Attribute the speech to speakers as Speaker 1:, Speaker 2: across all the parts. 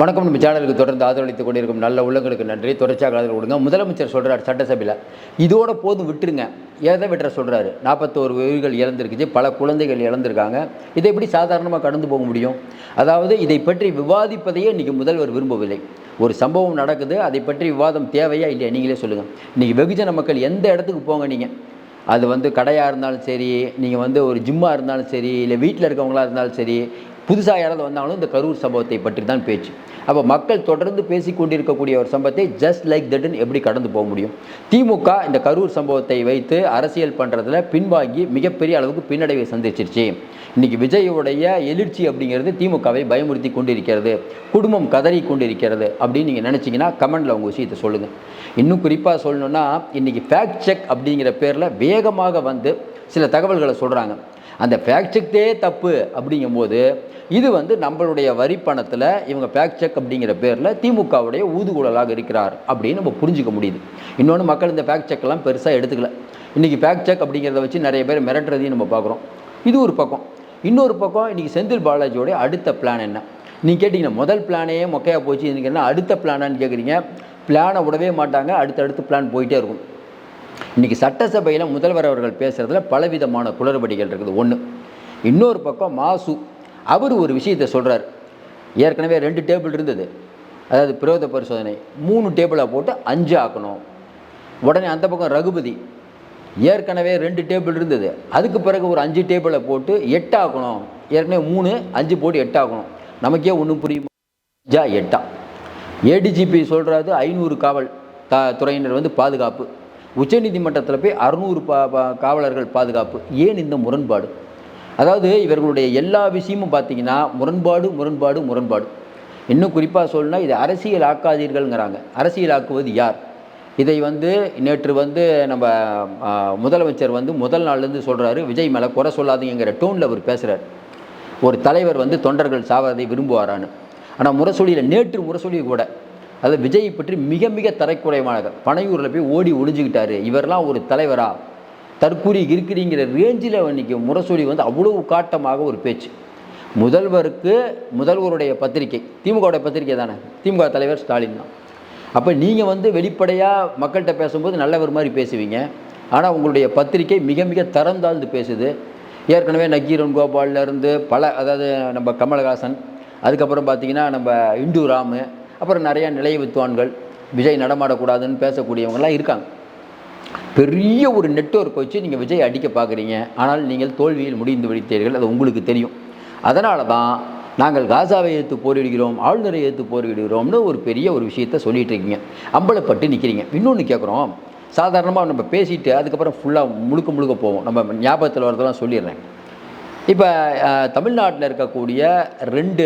Speaker 1: வணக்கம். நம்ம சேனலுக்கு தொடர்ந்து ஆதரவளித்துக் கொண்டிருக்கும் நல்ல உள்ளங்களுக்கு நன்றி. தொடர்ச்சியாக ஆதரவு கொடுங்க. முதலமைச்சர் சொல்கிறார் சட்டசபையில். இதோட போதும் விட்டுருங்க. எதை விட்டுற சொல்கிறாரு நாற்பத்தோரு உயிர்கள் இறந்துருக்குச்சு பல குழந்தைகள் இறந்துருக்காங்க இதை எப்படி சாதாரணமாக கடந்து போக முடியும்? அதாவது இதை பற்றி விவாதிப்பதையே இன்றைக்கி முதல்வர் விரும்பவில்லை. ஒரு சம்பவம் நடக்குது. அதை பற்றி விவாதம் தேவையா இல்லையா? நீங்களே சொல்லுங்கள் இன்றைக்கி வெகுஜன மக்கள் எந்த இடத்துக்கு போங்க நீங்கள் அது வந்து கடையாக இருந்தாலும் சரி நீங்கள் வந்து ஒரு ஜிம்மாக இருந்தாலும் சரி இல்லை வீட்டில் இருக்கவங்களாக இருந்தாலும் சரி புதுசாக யாராவது வந்தாலும் இந்த கரூர் சம்பவத்தை பற்றி தான் பேச்சு. அப்போ மக்கள் தொடர்ந்து பேசி கொண்டிருக்கக்கூடிய ஒரு சம்பவத்தை ஜஸ்ட் லைக் தட்னு எப்படி கடந்து போக முடியும்? திமுக இந்த கரூர் சம்பவத்தை வைத்து அரசியல் பண்ணுறதுல பின்வாங்கி மிகப்பெரிய அளவுக்கு பின்னடைவை சந்திச்சிருச்சு. இன்றைக்கி விஜயோடைய எழுச்சி அப்படிங்கிறது திமுகவை பயமுறுத்தி கொண்டிருக்கிறது. குடும்பம் கதறி கொண்டிருக்கிறது அப்படின்னு நீங்கள் நினச்சிங்கன்னா கமெண்டில் உங்கள் விஷயத்தை சொல்லுங்கள் இன்னும் குறிப்பாக சொல்லணுன்னா இன்றைக்கி ஃபேக்ட் செக் அப்படிங்கிற பேரில் வேகமாக வந்து சில தகவல்களை சொல்கிறாங்க அந்த ஃபேக்ட் செக்தே தப்பு அப்படிங்கும்போது இது வந்து நம்மளுடைய வரி பணத்தில் இவங்க ஃபேக்ட் செக் அப்படிங்கிற பேரில் திமுகவுடைய ஊதுகுழலாக இருக்கிறார் அப்படின்னு நம்ம புரிஞ்சுக்க முடியுது. இன்னொன்று மக்கள் இந்த ஃபேக்ட் செக்கெல்லாம் பெருசாக எடுத்துக்கல. இன்றைக்கி ஃபேக்ட் செக் அப்படிங்கிறத வச்சு நிறைய பேர் மிரட்டுறதையும் நம்ம பார்க்குறோம். இது ஒரு பக்கம். இன்னொரு பக்கம் இன்றைக்கி செந்தில் பாலாஜியோடைய அடுத்த பிளான் என்ன? நீங்கள் கேட்டிங்கன்னா முதல் பிளானே மொக்கையாக போச்சு. இதுக்கு என்ன அடுத்த பிளானான்னு கேட்குறீங்க பிளானை விடவே மாட்டாங்க. அடுத்தடுத்து பிளான் போயிட்டே இருக்கும். இன்றைக்கி சட்டசபையில் முதல்வர் அவர்கள் பேசுகிறதுல பலவிதமான குளறுபடிகள் இருக்குது. ஒன்று இன்னொரு பக்கம் மாசு. அவர் ஒரு விஷயத்தை சொல்கிறார் ஏற்கனவே ரெண்டு டேபிள் இருந்தது. அதாவது பிரோத பரிசோதனை. மூணு டேபிளை போட்டு அஞ்சு ஆக்கணும். உடனே அந்த பக்கம் ரகுபதி. ஏற்கனவே ரெண்டு டேபிள் இருந்தது. அதுக்கு பிறகு ஒரு அஞ்சு டேபிளை போட்டு எட்டு ஆக்கணும். ஏற்கனவே மூணு அஞ்சு போட்டு எட்டு ஆக்கணும். நமக்கே ஒன்றும் புரியுமா? ஜா எட்டா. ஏடிஜிபி சொல்கிறாரு ஐநூறு காவல் த துறையினர் வந்து பாதுகாப்பு. உச்சநீதிமன்றத்தில் போய் அறுநூறு பா பா- காவலர்கள் பாதுகாப்பு. ஏன் இந்த முரண்பாடு? அதாவது இவர்களுடைய எல்லா விஷயமும் பார்த்தீங்கன்னா முரண்பாடு முரண்பாடு முரண்பாடு. இன்னும் குறிப்பாக சொல்லணும்னா இது அரசியல் ஆக்காதீர்கள்ங்கிறாங்க அரசியல் ஆக்குவது யார்? இதை வந்து நேற்று வந்து நம்ம முதலமைச்சர் வந்து முதல் நாள்லேருந்து சொல்கிறாரு விஜய் மேலே குறை சொல்லாதீங்கிற டோனில் அவர் பேசுகிறார் ஒரு தலைவர் வந்து தொண்டர்கள் சாவதை விரும்புவாரான்னு. ஆனால் முரசொலியில் நேற்று முரசொலி கூட அதில் விஜயை பற்றி மிக மிக தரைக்குறைவானது பனையூரில் போய் ஓடி ஒழிஞ்சுக்கிட்டாரு இவரெல்லாம் ஒரு தலைவரா? தற்கூறி இருக்கிறீங்கிற ரேஞ்சில் இன்னைக்கு முரசொலி வந்து அவ்வளவு காட்டமாக ஒரு பேச்சு. முதல்வருக்கு முதல்வருடைய பத்திரிகை திமுகவுடைய பத்திரிகை தானே? திமுக தலைவர் ஸ்டாலின் தான். அப்போ நீங்கள் வந்து வெளிப்படையாக மக்கள்கிட்ட பேசும்போது நல்லவர் மாதிரி பேசுவீங்க. ஆனால் உங்களுடைய பத்திரிகை மிக மிக தரம் தாழ்ந்து பேசுது. ஏற்கனவே நக்கீரன் கோபாலில் இருந்து பல அதாவது நம்ம கமலஹாசன் அதுக்கப்புறம் பார்த்திங்கன்னா நம்ம இந்து ராமு அப்புறம் நிறையா நிலைய வித்வான்கள் விஜய் நடமாடக்கூடாதுன்னு பேசக்கூடியவங்கலாம் இருக்காங்க. பெரிய ஒரு நெட்வொர்க் வச்சு நீங்கள் விஜய் அடிக்க பார்க்குறீங்க. ஆனால் நீங்கள் தோல்வியில் முடிந்து விடுத்தீர்கள் அது உங்களுக்கு தெரியும். அதனால தான் நாங்கள் காசாவை எதிர்த்து போரிடுகிறோம் ஆளுநரை எதிர்த்து போரிடுகிறோம்னு ஒரு பெரிய ஒரு விஷயத்த சொல்லிட்டு இருக்கீங்க. அம்பலப்பட்டு நிற்கிறீங்க இன்னொன்று கேட்குறோம் சாதாரணமாக நம்ம பேசிட்டு அதுக்கப்புறம் ஃபுல்லாக முழுக்க முழுக்க போவோம். நம்ம ஞாபகத்தில் வரதெல்லாம் சொல்லிடுறேன். இப்போ தமிழ்நாட்டில் இருக்கக்கூடிய ரெண்டு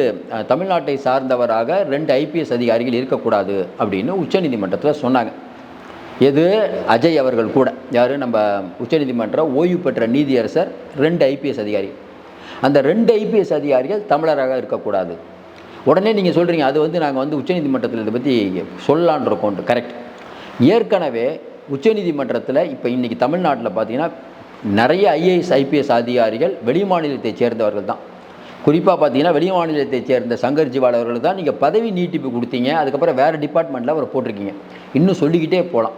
Speaker 1: தமிழ்நாட்டை சார்ந்தவராக ரெண்டு ஐபிஎஸ் அதிகாரிகள் இருக்கக்கூடாது அப்படின்னு உச்சநீதிமன்றத்தில் சொன்னாங்க. எது? அஜய் அவர்கள் கூட. யார்? நம்ம உச்சநீதிமன்ற ஓய்வு பெற்ற நீதியரசர் ரெண்டு ஐபிஎஸ் அதிகாரி. அந்த ரெண்டு ஐபிஎஸ் அதிகாரிகள் தமிழராக இருக்கக்கூடாது. உடனே நீங்கள் சொல்கிறீங்க அது வந்து நாங்கள் வந்து உச்சநீதிமன்றத்தில் இதை பற்றி சொல்லலான் இருக்கோம். கரெக்ட். ஏற்கனவே உச்சநீதிமன்றத்தில் இப்போ இன்றைக்கி தமிழ்நாட்டில் பார்த்தீங்கன்னா நிறைய ஐஏஎஸ் ஐபிஎஸ் அதிகாரிகள் வெளிமாநிலத்தை சேர்ந்தவர்கள் தான். குறிப்பாக பார்த்தீங்கன்னா வெளிமாநிலத்தை சேர்ந்த சங்கர் ஜிவால் அவர்கள் தான் நீங்கள் பதவி நீட்டிப்பு கொடுத்தீங்க அதுக்கப்புறம் வேறு டிபார்ட்மெண்ட்டில் அவரை போட்டிருக்கீங்க. இன்னும் சொல்லிக்கிட்டே போகலாம்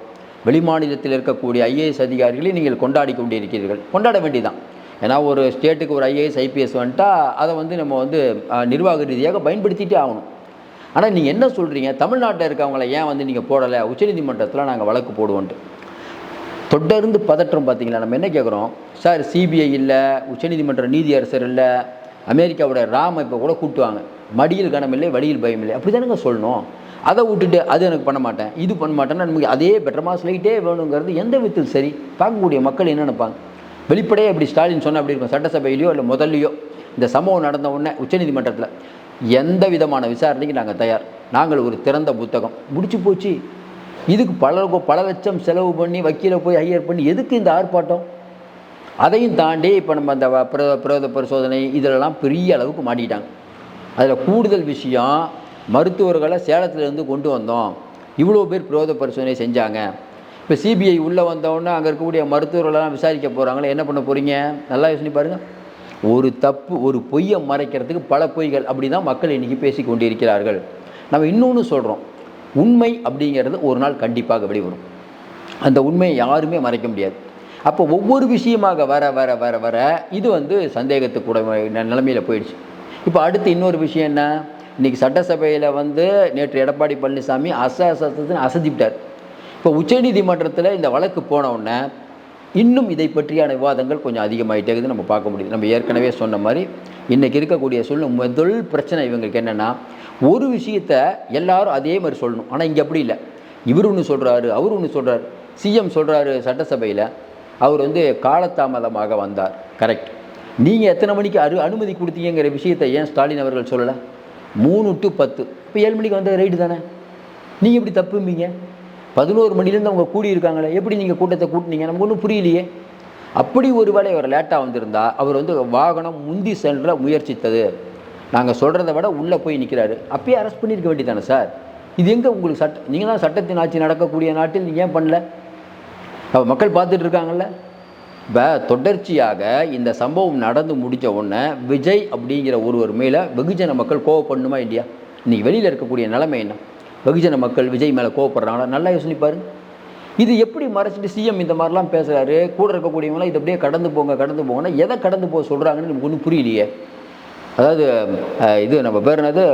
Speaker 1: வெளிமாநிலத்தில் இருக்கக்கூடிய ஐஏஎஸ் அதிகாரிகளை நீங்கள் கொண்டாடி கொண்டிருக்கிறீர்கள். கொண்டாட வேண்டியதான் ஏன்னா ஒரு ஸ்டேட்டுக்கு ஒரு ஐஏஎஸ் ஐபிஎஸ் வந்துட்டா அதை வந்து நம்ம வந்து நிர்வாக ரீதியாக பயன்படுத்திட்டே ஆகணும். ஆனால் நீங்கள் என்ன சொல்கிறீங்க தமிழ்நாட்டில் இருக்கவங்கள ஏன் வந்து நீங்கள் போடலை? உச்சநீதிமன்றத்தில் நாங்கள் வழக்கு போடுவோன்ட்டு. தொடர்ந்து பதற்றம் பார்த்தீங்களா? நம்ம என்ன கேட்குறோம்? சார் சிபிஐ இல்லை உச்சநீதிமன்ற நீதியரசர் இல்லை அமெரிக்காவோட ராம இப்போ கூட கூட்டுவாங்க. மடியில் கனம் இல்லை வழியில் பயம் இல்லை. அப்படி தானுங்க சொல்லணும். அதை விட்டுட்டு அது எனக்கு பண்ண மாட்டேன் இது பண்ண மாட்டேன்னா நமக்கு அதே பெட்டரமாக ஸ்லைட்டே வேணுங்கிறது எந்த விதத்தில் சரி. பார்க்கக்கூடிய மக்கள் என்ன நினைப்பாங்க? வெளிப்படையாக இப்படி ஸ்டாலின் சொன்னால் அப்படி இருக்கும் சட்டசபையிலையோ இல்லை முதல்லையோ இந்த சம்பவம் நடந்த உடனே உச்சநீதிமன்றத்தில் எந்த விதமான விசாரணைக்கு நாங்கள் தயார். நாங்கள் ஒரு திறந்த புத்தகம். முடிச்சு போச்சு. இதுக்கு பல பல லட்சம் செலவு பண்ணி வக்கீலை போய் ஹையர் பண்ணி எதுக்கு இந்த ஆர்ப்பாட்டம்? அதையும் தாண்டி இப்போ நம்ம அந்த வ- பிரத பரிசோதனை இதிலெல்லாம் பெரிய அளவுக்கு மாட்டிக்கிட்டாங்க அதில் கூடுதல் விஷயம் மருத்துவர்களை சேலத்துலேருந்து கொண்டு வந்தோம். இவ்வளோ பேர் பிரோத பரிசோதனை செஞ்சாங்க. இப்போ சிபிஐ உள்ளே வந்தோடனே அங்கே இருக்கக்கூடிய மருத்துவர்களெல்லாம் விசாரிக்க போகிறாங்களே என்ன பண்ண போகிறீங்க நல்லா யோசனை பாருங்கள் ஒரு தப்பு ஒரு பொய்யை மறைக்கிறதுக்கு பல பொய்கள் அப்படி தான் மக்கள் இன்றைக்கி பேசி கொண்டிருக்கிறார்கள் நம்ம இன்னொன்று சொல்கிறோம் உண்மை அப்படிங்கிறது ஒரு நாள் கண்டிப்பாக வெளிவரும். அந்த உண்மையை யாருமே மறைக்க முடியாது. அப்போ ஒவ்வொரு விஷயமாக வர வர வர வர இது வந்து சந்தேகத்துக்கூட நிலைமையில் போயிடுச்சு. இப்போ அடுத்து இன்னொரு விஷயம் என்ன? இன்றைக்கி சட்டசபையில் வந்து நேற்று எடப்பாடி பழனிசாமி அச அசத்துன்னு அசதிவிட்டார் இப்போ உச்சநீதிமன்றத்தில் இந்த வழக்கு போன உடனே இன்னும் இதை பற்றியான விவாதங்கள் கொஞ்சம் அதிகமாகிட்டே இருக்குது. நம்ம பார்க்க முடியுது. நம்ம ஏற்கனவே சொன்ன மாதிரி இன்றைக்கி இருக்கக்கூடிய சூழ்நிலை முதல் பிரச்சனை இவங்களுக்கு என்னென்னா ஒரு விஷயத்த எல்லாரும் அதே மாதிரி சொல்லணும். ஆனால் இங்கே அப்படி இல்லை. இவர் ஒன்று சொல்கிறாரு அவர் ஒன்று சொல்கிறார் சிஎம் சொல்கிறாரு சட்டசபையில் அவர் வந்து காலதாமதமாக வந்தார். கரெக்ட் நீங்கள் எத்தனை மணிக்கு அரு அனுமதி கொடுத்தீங்கிற விஷயத்தை ஏன் ஸ்டாலின் அவர்கள் சொல்லலை? மூணு டு பத்து. இப்போ ஏழு மணிக்கு வந்த ரைடு தானே? நீங்கள் எப்படி தப்பும்பீங்க? பதினோரு மணிலேருந்து அவங்க கூடியிருக்காங்களே எப்படி நீங்கள் கூட்டத்தை கூட்டினீங்க? நமக்கு ஒன்றும் புரியலையே. அப்படி ஒரு வேளை அவர் லேட்டாக வந்திருந்தா அவர் வந்து வாகனம் முந்தி சென்ற முயற்சித்தது. நாங்கள் சொல்கிறத விட உள்ளே போய் நிற்கிறாரு அப்பயே அரெஸ்ட் பண்ணியிருக்க வேண்டியதானே சார் இது எங்கே உங்களுக்கு சட்ட நீங்கள் தான் சட்டத்தின் ஆட்சி நடக்கக்கூடிய நாட்டில் நீங்கள் ஏன் பண்ணல? அப்போ மக்கள் பார்த்துட்டு இருக்காங்கல்ல? இப்போ தொடர்ச்சியாக இந்த சம்பவம் நடந்து முடித்த உடனே விஜய் அப்படிங்கிற ஒருவர் மேலே வெகுஜன மக்கள் கோவப்படணுமா இல்லையா? இன்றைக்கி வெளியில் இருக்கக்கூடிய நிலைமை என்ன? வெகுஜன மக்கள் விஜய் மேலே கோவப்படுறாங்களா? நல்லா யோசனை இது எப்படி மறைச்சிட்டு சிஎம் இந்த மாதிரிலாம் பேசுகிறாரு கூட இருக்கக்கூடியவங்களாம் இது அப்படியே கடந்து போங்க கடந்து போங்கன்னா எதை கடந்து போக சொல்கிறாங்கன்னு நமக்கு ஒன்றும் புரியலையே. அதாவது இது நம்ம பேர் என்னது?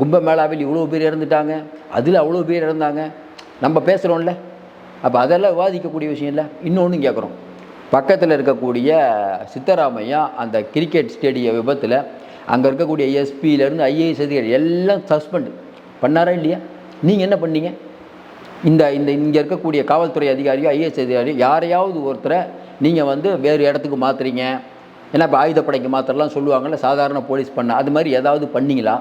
Speaker 1: கும்ப மேளாவில் இவ்வளோ பேர் இறந்துட்டாங்க. அதில் அவ்வளோ பேர் இறந்தாங்க. நம்ம பேசுகிறோம்ல அப்போ அதெல்லாம் விவாதிக்கக்கூடிய விஷயம் இல்லை. இன்னொன்று கேட்குறோம் பக்கத்தில் இருக்கக்கூடிய சித்தராமையா அந்த கிரிக்கெட் ஸ்டேடிய விபத்தில் அங்கே இருக்கக்கூடிய எஸ்பியிலேருந்து ஐஏஎஸ் அதிகாரி எல்லாம் சஸ்பெண்ட் பண்ணாரா இல்லையா? நீங்கள் என்ன பண்ணீங்க? இந்த இந்த இங்கே இருக்கக்கூடிய காவல்துறை அதிகாரியோ ஐஏஎஸ் அதிகாரியோ யாரையாவது ஒருத்தரை நீங்கள் வந்து வேறு இடத்துக்கு மாற்றுறீங்க ஏன்னா இப்போ ஆயுதப்படைக்கு மாத்திரலாம் சொல்லுவாங்கள்ல சாதாரண போலீஸ் பண்ண அது மாதிரி ஏதாவது பண்ணீங்களா?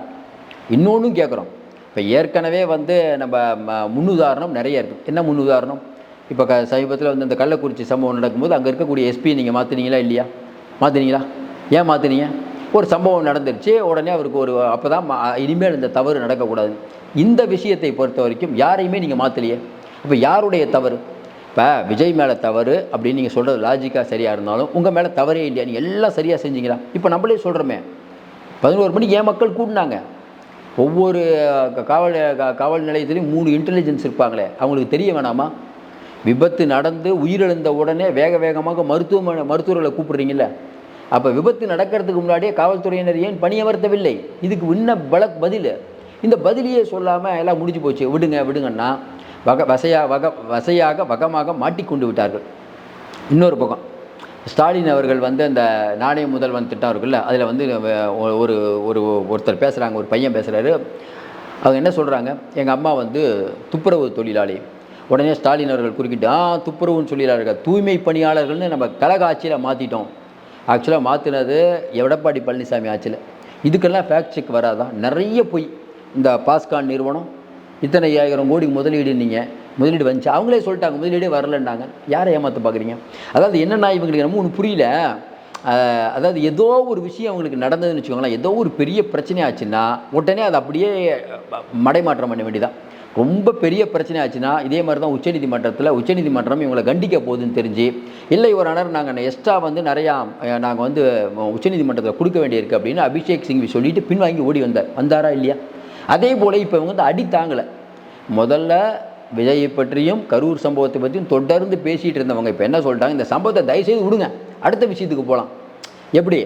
Speaker 1: இன்னொன்றும் கேட்குறோம் இப்போ ஏற்கனவே வந்து நம்ம ம- முன்னுதாரணம் நிறைய இருக்குது என்ன முன்னுதாரணம்? இப்போ க சமீபத்தில் வந்து இந்த கள்ளக்குறிச்சி சம்பவம் நடக்கும்போது அங்கே இருக்கக்கூடிய எஸ்பி நீங்கள் மாற்றினீங்களா இல்லையா? மாற்றினீங்களா ஏன் மாற்றினீங்க ஒரு சம்பவம் நடந்துருச்சு உடனே அவருக்கு ஒரு அப்போ தான் இனிமேல் இந்த தவறு நடக்கக்கூடாது. இந்த விஷயத்தை பொறுத்த வரைக்கும் யாரையுமே நீங்கள் மாற்றலையே அப்போ யாருடைய தவறு? இப்போ விஜய் மேலே தவறு அப்படின்னு நீங்கள் சொல்கிறது லாஜிக்காக சரியாக இருந்தாலும் உங்கள் மேலே தவறே இல்லையா? நீங்கள் எல்லாம் சரியாக செஞ்சீங்களா? இப்போ நம்மளே சொல்கிறோமே பதினோரு மணிக்கு ஏன் மக்கள் கூட்டினாங்க ஒவ்வொரு க- காவல் காவல் நிலையத்திலையும் மூணு இன்டெலிஜென்ஸ் இருப்பாங்களே. அவங்களுக்கு தெரிய வேணாமா? விபத்து நடந்து உயிரிழந்த உடனே வேக வேகமாக மருத்துவமனை மருத்துவர்களை கூப்பிடுறீங்கல்ல. அப்போ விபத்து நடக்கிறதுக்கு முன்னாடியே காவல்துறையினர் ஏன் பணியமர்த்தவில்லை இதுக்கு இன்ன பல பதில். இந்த பதிலையே சொல்லாமல் எல்லாம் முடிஞ்சு போச்சு. விடுங்க விடுங்கன்னா வக வசையா வக வசையாக வகமாக மாட்டிக்கொண்டு விட்டார்கள். இன்னொரு பக்கம் ஸ்டாலின் அவர்கள் வந்து அந்த நாணய முதல்வன் திட்டம் இருக்குல்ல அதில் வந்து ஒரு ஒரு ஒருத்தர் பேசுகிறாங்க ஒரு பையன் பேசுகிறாரு அவங்க என்ன சொல்கிறாங்க எங்கள் அம்மா வந்து துப்புரவு தொழிலாளி. உடனே ஸ்டாலின் அவர்கள் குறுக்கிட்டு ஆ துப்புரவுன்னு சொல்லிடுறாரு தூய்மை பணியாளர்கள்னு நம்ம கழக ஆட்சியில் மாற்றிட்டோம் ஆக்சுவலாக மாற்றினது எடப்பாடி பழனிசாமி ஆட்சியில். இதுக்கெல்லாம் ஃபேக்ட் செக் வராதான் நிறைய பொய் இந்த பாஸ்கான் நிறுவனம் இத்தனை ஐயாயிரம் கோடி முதலீடு நீங்கள் முதலீடு வந்துச்சு. அவங்களே சொல்லிட்டாங்க முதலீடே வரலன்னாங்க. யாரை ஏமாற்ற பார்க்குறீங்க அதாவது என்னென்னா இவங்களுக்கு நம்ம ஒன்று புரியல. அதாவது ஏதோ ஒரு விஷயம் அவங்களுக்கு நடந்ததுன்னு வச்சுக்கோங்களேன். ஏதோ ஒரு பெரிய பிரச்சனை ஆச்சுன்னா உடனே அது அப்படியே மடைமாற்றம் பண்ண வேண்டியதான் ரொம்ப பெரிய பிரச்சனை ஆச்சுன்னா இதே மாதிரி தான் உச்சநீதிமன்றத்தில் உச்சநீதிமன்றம் இவங்களை கண்டிக்க போகுதுன்னு தெரிஞ்சு இல்லை ஒரு அனர் நாங்கள் எக்ஸ்ட்ரா வந்து நிறையா நாங்கள் வந்து உச்சநீதிமன்றத்தில் கொடுக்க வேண்டியிருக்கு அப்படின்னு அபிஷேக் சிங்வி சொல்லிட்டு பின்வாங்கி ஓடி வந்தார். வந்தாரா இல்லையா? அதே போல் இப்போ இவங்க வந்து அடி தாங்கலை முதல்ல விஜயை பற்றியும் கரூர் சம்பவத்தை பற்றியும் தொடர்ந்து பேசிகிட்டு இருந்தவங்க இப்போ என்ன சொல்லிட்டாங்க இந்த சம்பவத்தை தயவுசெய்து விடுங்க. அடுத்த விஷயத்துக்கு போகலாம் எப்படி?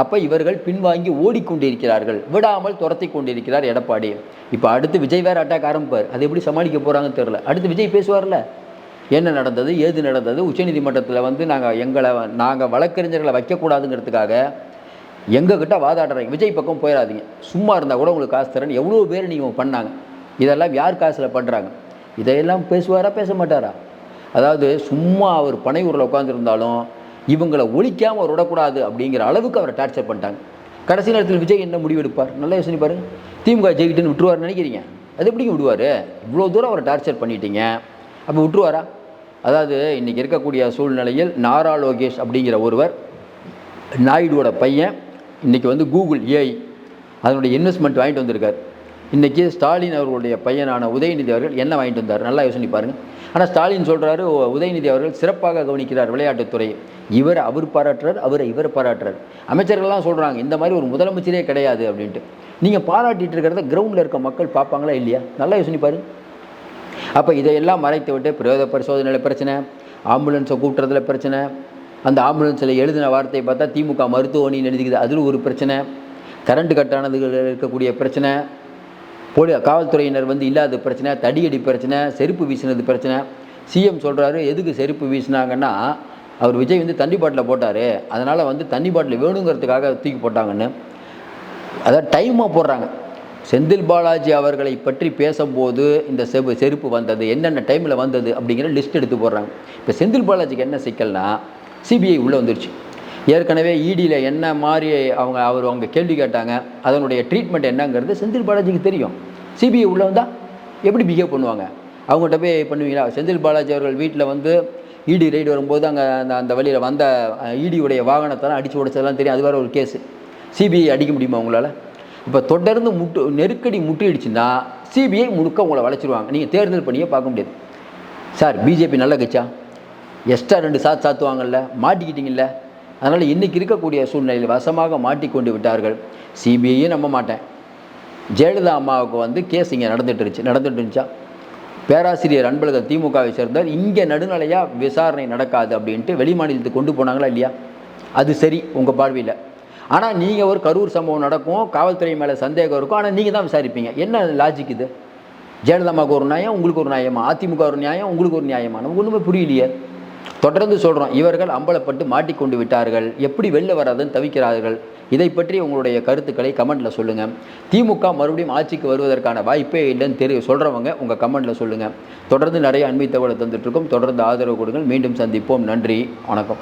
Speaker 1: அப்போ இவர்கள் பின்வாங்கி ஓடிக்கொண்டிருக்கிறார்கள். விடாமல் துரத்தி கொண்டிருக்கிறார் எடப்பாடி. இப்போ அடுத்து விஜய் வேறு அட்டாக் ஆரம்பிப்பார். அது எப்படி சமாளிக்க போகிறாங்கன்னு தெரில அடுத்து விஜய் பேசுவார்ல. என்ன நடந்தது? ஏது நடந்தது? உச்சநீதிமன்றத்தில் வந்து நாங்கள் எங்களை நாங்கள் வழக்கறிஞர்களை வைக்கக்கூடாதுங்கிறதுக்காக எங்ககிட்ட வாதாடுறீங்க? விஜய் பக்கம் போயிடாதீங்க. சும்மா இருந்தால் கூட உங்களுக்கு காசு தரேன்னு எவ்வளோ பேர் நீங்கள் பண்ணாங்க. இதெல்லாம் யார் காசில் பண்ணுறாங்க இதையெல்லாம் பேசுவாரா பேச மாட்டாரா? அதாவது சும்மா அவர் பனை ஊரில் உட்காந்துருந்தாலும் இவங்களை ஒழிக்காமல் அவர் விடக்கூடாது அப்படிங்கிற அளவுக்கு அவரை டார்ச்சர் பண்ணிட்டாங்க. கடைசி நேரத்தில் விஜய் என்ன முடிவு எடுப்பார்? நல்லா யோசனை பாருங்க திமுக ஜெயிக்கிட்டுன்னு விட்டுருவார்னு நினைக்கிறீங்க? அது எப்படிங்க விடுவார்? இவ்வளோ தூரம் அவரை டார்ச்சர் பண்ணிட்டீங்க. அப்போ விட்டுருவாரா? அதாவது இன்றைக்கி இருக்கக்கூடிய சூழ்நிலையில் நாரா லோகேஷ் அப்படிங்கிற ஒருவர் நாயுடுவோட பையன் இன்றைக்கி வந்து கூகுள் ஏஐ அதனுடைய இன்வெஸ்ட்மெண்ட் வாங்கிட்டு வந்திருக்கார். இன்றைக்கி ஸ்டாலின் அவர்களுடைய பையனான உதயநிதி அவர்கள் என்ன வாங்கிட்டு வந்தார்? நல்லா யோசனை பாருங்கள் ஆனால் ஸ்டாலின் சொல்கிறாரு உதயநிதி அவர்கள் சிறப்பாக கவனிக்கிறார் விளையாட்டுத்துறையை இவர் அவர் பாராட்டுறார் அவரை இவர் பாராட்டுறார். அமைச்சர்கள்லாம் சொல்கிறாங்க இந்த மாதிரி ஒரு முதலமைச்சரே கிடையாது அப்படின்ட்டு. நீங்கள் பாராட்டிட்டு இருக்கிறத கிரவுண்டில் இருக்க மக்கள் பார்ப்பாங்களா இல்லையா? நல்லா யோசனை பாருங்க. அப்போ இதையெல்லாம் மறைத்து விட்டு பிரயோத பரிசோதனையில் பிரச்சனை ஆம்புலன்ஸை கூட்டுறதுல பிரச்சனை அந்த ஆம்புலன்ஸில் எழுதின வார்த்தையை பார்த்தா திமுக மருத்துவமனைன்னு எழுதிக்குது. அதில் ஒரு பிரச்சனை. கரண்ட் கட்டானதுகள் இருக்கக்கூடிய பிரச்சனை. போலி காவல்துறையினர் வந்து இல்லாத பிரச்சனை தடியடி பிரச்சனை செருப்பு வீசினது பிரச்சனை. சிஎம் சொல்கிறாரு எதுக்கு செருப்பு வீசினாங்கன்னா அவர் விஜய் வந்து தண்ணி பாட்டில் போட்டார். அதனால் வந்து தண்ணி பாட்டில் வேணுங்கிறதுக்காக தூக்கி போட்டாங்கன்னு. அதாவது டைமாக போடுறாங்க. செந்தில் பாலாஜி அவர்களை பற்றி பேசும்போது இந்த செப்பு செருப்பு வந்தது என்னென்ன டைமில் வந்தது அப்படிங்கிற லிஸ்ட் எடுத்து போடுறாங்க. இப்போ செந்தில் பாலாஜிக்கு என்ன சிக்கல்னா சிபிஐ உள்ளே வந்துருச்சு. ஏற்கனவே இடியில் என்ன மாதிரி அவங்க அவர் அவங்க கேள்வி கேட்டாங்க. அதனுடைய ட்ரீட்மெண்ட் என்னங்கிறது செந்தில் பாலாஜிக்கு தெரியும். சிபிஐ உள்ளே வந்தால் எப்படி பிஹேவ் பண்ணுவாங்க? அவங்ககிட்ட போய் பண்ணுவீங்களா? செந்தில் பாலாஜி அவர்கள் வீட்டில் வந்து இடி ரைடு வரும்போது அங்கே அந்த அந்த வழியில் வந்த இடியுடைய வாகனத்தெல்லாம் அடித்து உடைச்சதெல்லாம் தெரியும். அது வேறு ஒரு கேஸு சிபிஐ அடிக்க முடியுமா உங்களால்? இப்போ தொடர்ந்து முட்டு நெருக்கடி முட்டிடுச்சுன்னா சிபிஐ முழுக்க உங்களை வளைச்சிருவாங்க. நீங்கள் தேர்தல் பண்ணியே பார்க்க முடியாது. சார் பிஜேபி நல்ல கட்சா எக்ஸ்ட்ரா ரெண்டு சாத் சாத்துவாங்கல்ல மாட்டிக்கிட்டீங்கல்ல? அதனால் இன்றைக்கி இருக்கக்கூடிய சூழ்நிலையில் வசமாக மாட்டிக்கொண்டு விட்டார்கள். சிபிஐயும் நம்ப மாட்டேன். ஜெயலலிதா அம்மாவுக்கு வந்து கேஸ் இங்கே நடந்துட்டு இருந்துச்சு நடந்துட்டு இருந்துச்சா பேராசிரியர் அன்பழகன் திமுகவை சேர்ந்தார் இங்கே நடுநிலையாக விசாரணை நடக்காது அப்படின்ட்டு வெளி மாநிலத்துக்கு கொண்டு போனாங்களா இல்லையா? அது சரி உங்கள் பார்வையில். ஆனால் நீங்கள் ஒரு கரூர் சம்பவம் நடக்கும் காவல்துறை மேலே சந்தேகம் இருக்கும் ஆனால் நீங்கள் தான் விசாரிப்பீங்க. என்ன லாஜிக் இது? ஜெயலலிதாமாவுக்கு ஒரு நியாயம் உங்களுக்கு ஒரு நியாயமா? அதிமுக ஒரு நியாயம் உங்களுக்கு ஒரு நியாயமா நமக்கு ஒன்றுமே புரியலையே. தொடர்ந்து சொல்கிறோம் இவர்கள் அம்பலப்பட்டு மாட்டிக்கொண்டு விட்டார்கள். எப்படி வெளில வராதுன்னு தவிக்கிறார்கள். இதை பற்றி உங்களுடைய கருத்துக்களை கமெண்ட்டில் சொல்லுங்கள் திமுக மறுபடியும் ஆட்சிக்கு வருவதற்கான வாய்ப்பே இல்லைன்னு தெரிய சொல்கிறவங்க உங்கள் கமெண்ட்டில் சொல்லுங்கள் தொடர்ந்து நிறைய அண்மை தகவலை தந்துட்டுருக்கோம் தொடர்ந்து ஆதரவு கொடுங்கள். மீண்டும் சந்திப்போம். நன்றி. வணக்கம்.